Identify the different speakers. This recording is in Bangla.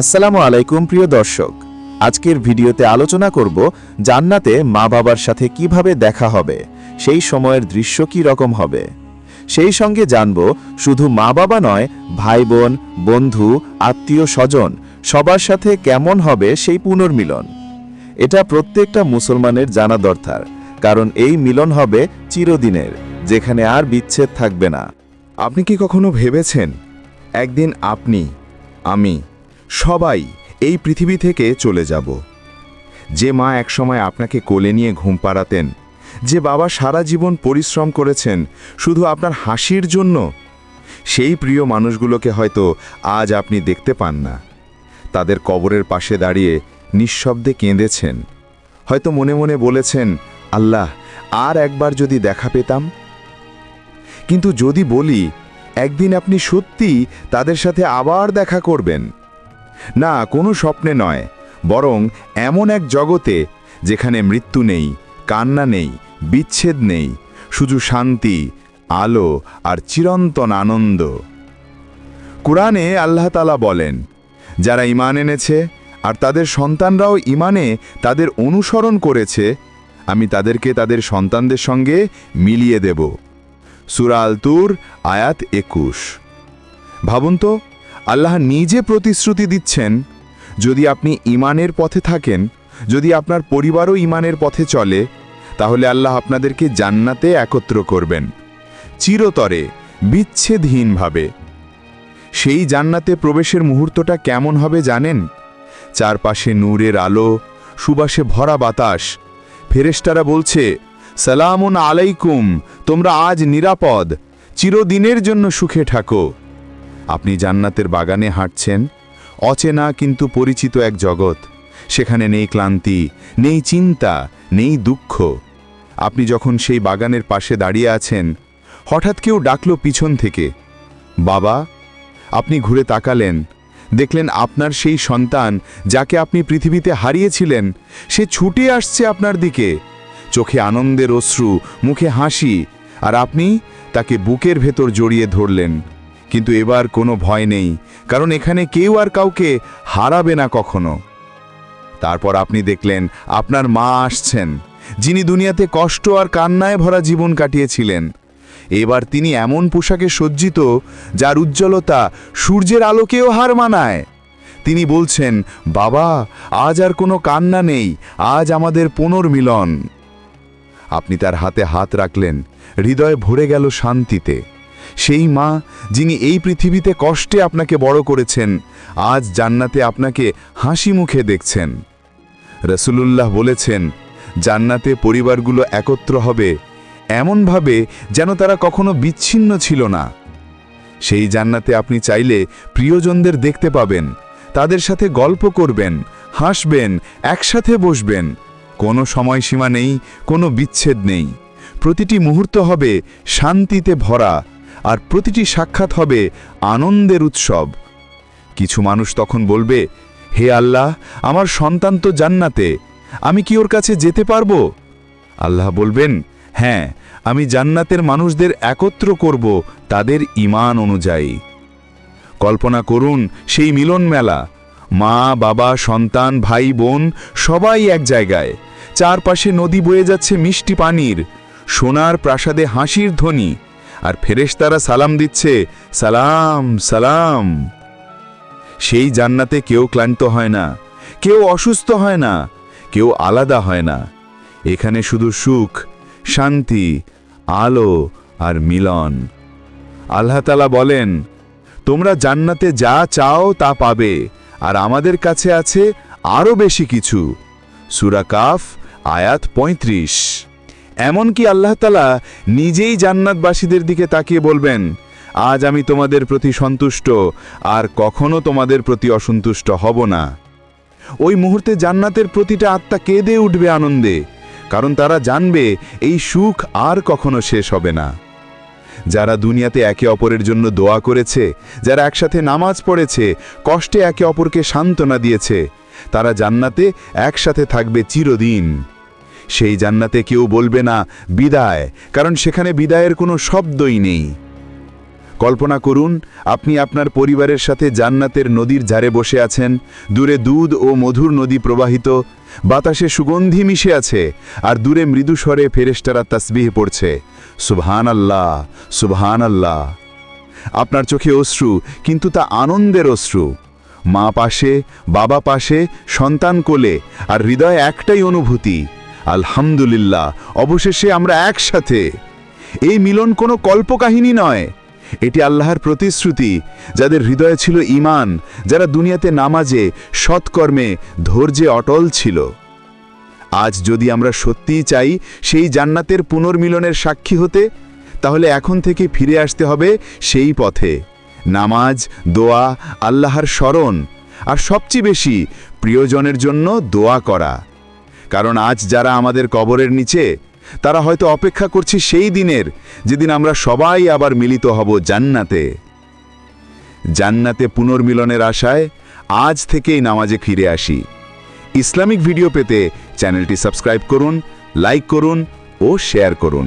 Speaker 1: আসসালামু আলাইকুম, প্রিয় দর্শক। আজকের ভিডিওতে আলোচনা করব জান্নাতে মা বাবার সাথে কীভাবে দেখা হবে, সেই সময়ের দৃশ্য কি রকম হবে। সেই সঙ্গে জানব শুধু মা বাবা নয়, ভাই বোন, বন্ধু, আত্মীয় স্বজন, সবার সাথে কেমন হবে সেই পুনর্মিলন। এটা প্রত্যেকটা মুসলমানের জানা দরকার, কারণ এই মিলন হবে চিরদিনের, যেখানে আর বিচ্ছেদ থাকবে না।
Speaker 2: আপনি কি কখনো ভেবেছেন, একদিন আপনি, আমি সবাই এই পৃথিবী থেকে চলে যাব। যে মা একসময় আপনাকে কোলে নিয়ে ঘুম পাড়াতেন, যে বাবা সারা জীবন পরিশ্রম করেছেন শুধু আপনার হাসির জন্য, সেই প্রিয় মানুষগুলোকে হয়তো আজ আপনি দেখতে পান না। তাদের কবরের পাশে দাঁড়িয়ে নিঃশব্দে কেঁদেছেন। হয়তো মনে মনে বলেছেন, আল্লাহ, আর একবার যদি দেখা পেতাম? কিন্তু যদি বলি, একদিন আপনি সত্যি তাদের সাথে আবার দেখা করবেন। না কোনো স্বপ্নে নয়, বরং এমন এক জগতে যেখানে মৃত্যু নেই, কান্না নেই, বিচ্ছেদ নেই, শুধু শান্তি, আলো আর চিরন্তন আনন্দ। কোরআনে আল্লাহ তালা বলেন, যারা ইমান এনেছে আর তাদের সন্তানরাও ইমানে তাদের অনুসরণ করেছে, আমি তাদেরকে তাদের সন্তানদের সঙ্গে মিলিয়ে দেব। সুরা আলতুর, আয়াত একুশ। ভাবুন তো আল্লাহ নিজে প্রতিশ্রুতি দিচ্ছেন, যদি আপনি ইমানের পথে থাকেন, যদি আপনার পরিবারও ইমানের পথে চলে, তাহলে আল্লাহ আপনাদেরকে জান্নাতে একত্র করবেন। চিরতরে, বিচ্ছেদহীনভাবে। সেই জান্নাতে প্রবেশের মুহূর্তটা কেমন হবে জানেন? চারপাশে নূরের আলো, সুবাসে ভরা বাতাস। ফেরেশতারা বলছে, সালামুন আলাইকুম, তোমরা আজ নিরাপদ, চিরদিনের জন্য সুখে থাকো। আপনি জান্নাতের বাগানে হাঁটছেন, অচেনা কিন্তু পরিচিত এক জগৎ। সেখানে নেই ক্লান্তি, নেই চিন্তা, নেই দুঃখ। আপনি যখন সেই বাগানের পাশে দাঁড়িয়ে আছেন, হঠাৎ কেউ ডাকল পিছন থেকে। বাবা, আপনি ঘুরে তাকালেন। দেখলেন আপনার সেই সন্তান যাকে আপনি পৃথিবীতে হারিয়েছিলেন, সে ছুটে আসছে আপনার দিকে। চোখে আনন্দের অশ্রু, মুখে হাসি, আর আপনি তাকে বুকের ভেতর জড়িয়ে ধরলেন। কিন্তু এবার কোনো ভয় নেই, কারণ এখানে কেউ আর কাউকে হারাবে না কখনো। তারপর আপনি দেখলেন, আপনার মা আসছেন, যিনি দুনিয়াতে কষ্ট আর কান্নায় ভরা জীবন কাটিয়েছিলেন। এবার তিনি এমন পোশাকে সজ্জিত, যার উজ্জ্বলতা সূর্যের আলোকেও হার মানায়। তিনি বলছেন, বাবা, আজ আর কোনো কান্না নেই, আজ আমাদের পুনর্মিলন। আপনি তার হাতে হাত রাখলেন, হৃদয় ভরে গেল শান্তিতে। সেই মা যিনি এই পৃথিবীতে কষ্টে আপনাকে বড় করেছেন, আজ জান্নাতে আপনাকে হাসি মুখে দেখছেন। রসুলুল্লাহ বলেছেন, জান্নাতে পরিবারগুলো একত্র হবে এমনভাবে যেন তারা কখনো বিচ্ছিন্ন ছিল না। সেই জান্নাতে আপনি চাইলে প্রিয়জনদের দেখতে পাবেন, তাদের সাথে গল্প করবেন, হাসবেন, একসাথে বসবেন। কোনো সময়সীমা নেই, কোনো বিচ্ছেদ নেই। প্রতিটি মুহূর্ত হবে শান্তিতে ভরা আর প্রতিটি সাক্ষাৎ হবে আনন্দের উৎসব। কিছু মানুষ তখন বলবে, হে আল্লাহ, আমার সন্তান তো জান্নাতে, আমি কি ওর কাছে যেতে পারব? আল্লাহ বলবেন হ্যাঁ আমি জান্নাতের মানুষদের একত্র করব তাদের ইমান অনুযায়ী। কল্পনা করুন সেই মিলন মেলা, মা, বাবা, সন্তান, ভাই, বোন, সবাই এক জায়গায়। চারপাশে নদী বয়ে যাচ্ছে মিষ্টি পানির, সোনার প্রাসাদে হাসির ধ্বনি আর ফেরেশতারা সালাম দিচ্ছে, সালাম সালাম। সেই জান্নাতে কেউ ক্লান্ত হয় না, কেউ অসুস্থ হয় না, কেউ আলাদা হয় না। এখানে শুধু সুখ, শান্তি, আলো আর মিলন। আল্লাহ তালা বলেন, তোমরা জান্নাতে যা চাও তা পাবে, আর আমাদের কাছে আছে আরও বেশি কিছু। সুরাকাফ আয়াত ৩৫ এমনকি আল্লাহ তালা নিজেই জান্নাতবাসীদের দিকে তাকিয়ে বলবেন, আজ আমি তোমাদের প্রতি সন্তুষ্ট, আর কখনো তোমাদের প্রতি অসন্তুষ্ট হব না। ওই মুহূর্তে জান্নাতের প্রতিটা আত্মা কেঁদে উঠবে আনন্দে, কারণ তারা জানবে এই সুখ আর কখনো শেষ হবে না। যারা দুনিয়াতে একে অপরের জন্য দোয়া করেছে, যারা একসাথে নামাজ পড়েছে, কষ্টে একে অপরকে সান্ত্বনা দিয়েছে, তারা জান্নাতে একসাথে থাকবে চিরদিন। সেই জান্নাতে কেউ বলবে না, বিদায়, কারণ সেখানে বিদায়ের কোনো শব্দই নেই। কল্পনা করুন, আপনি আপনার পরিবারের সাথে জান্নাতের নদীর ধারে বসে আছেন, দূরে দুধ ও মধুর নদী প্রবাহিত, বাতাসে সুগন্ধি মিশে আছে, আর দূরে মৃদু স্বরে ফেরেস্তারা তসবিহ পড়ছে সুবহান আল্লাহ সুবহান আল্লাহ আপনার চোখে অশ্রু, কিন্তু তা আনন্দের অশ্রু। মা পাশে, বাবা পাশে, সন্তান কোলে, আর হৃদয় একটাই অনুভূতি আলহামদুলিল্লাহ, অবশেষে আমরা একসাথে। এই মিলন কোনো কল্পকাহিনী নয়। এটি আল্লাহর প্রতিশ্রুতি, যাদের হৃদয়ে ছিল ঈমান, যারা দুনিয়াতে নামাজে, সৎকর্মে, ধৈর্যে অটল ছিল। আজ যদি আমরা সত্যিই চাই সেই জান্নাতের পুনর্মিলনের সাক্ষী হতে, তাহলে এখন থেকে ফিরে আসতে হবে সেই পথে। নামাজ, দোয়া, আল্লাহর স্মরণ, আর সবচেয়ে বেশি প্রিয়জনের জন্য দোয়া করা। কারণ আজ যারা আমাদের কবরের নিচে, তারা হয়তো অপেক্ষা করছে সেই দিনের যেদিন আমরা সবাই আবার মিলিত হব জান্নাতে। জান্নাতে পুনর্মিলনের আশায় আজ থেকেই নামাজে ফিরে আসি। ইসলামিক ভিডিও পেতে চ্যানেলটি সাবস্ক্রাইব করুন, লাইক করুন ও শেয়ার করুন।